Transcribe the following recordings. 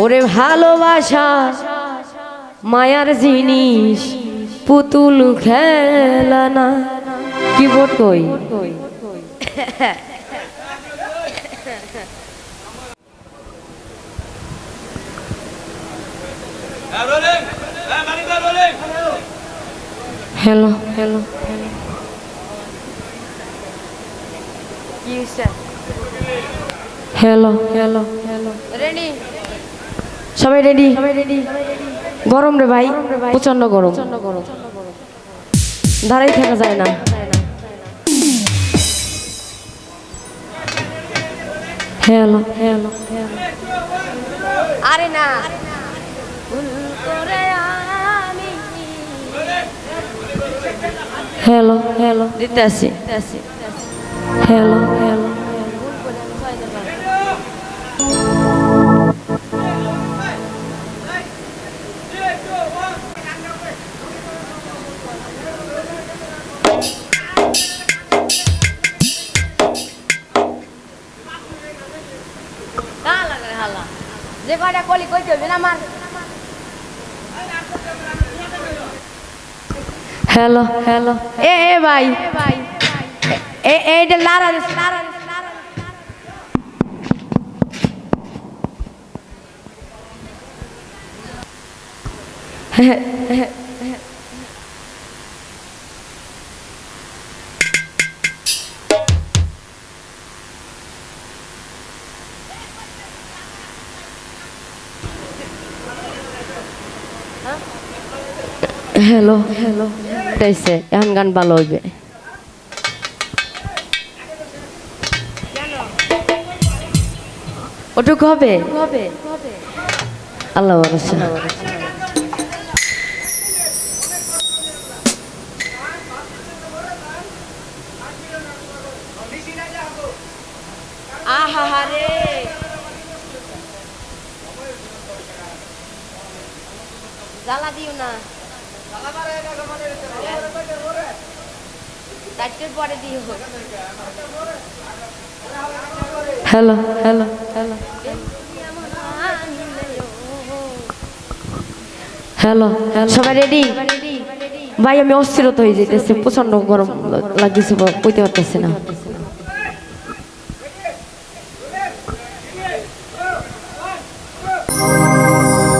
ওরে ভালোবাসা মায়ার জিনিস পুতুল খেলানা কি বোট কই. Hello hello hello hello hello ready সবাই রেডি গরম রে ভাই প্রচণ্ড গরম। দাঁড়াই থাকা যায় না। হ্যালো আরে না। হ্যালো হ্যালো দিতে আসি। হ্যালো হ্যালো যে কয়টা কলি কইতে হবে না আমার? হ্যালো হ্যালো এ এ ভাই। এ এইটা লারা লারা হ্যালো হ্যালো তাইছে এখন গান ভালো হইবে। ওটুকু হবে? আল্লাহ ভরসা আহা রে। জ্বালা দিও না। চারটের পরে দিও হ্যালো হ্যালো হ্যালো হ্যালো সবাই রেডি ভাই আমি অস্থিরতা হয়ে যেতেছে প্রচণ্ড গরম লাগতেছে কইতে পারতেছি না।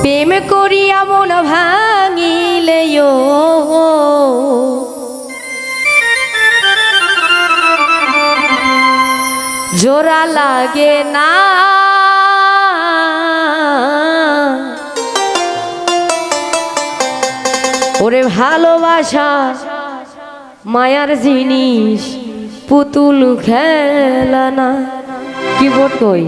প্রেম করিয়া মন ভাঙিলে জোড়া লাগে না। ওরে ভালোবাসা মায়ার জিনিস পুতুল খেলা না। কি বোট কই?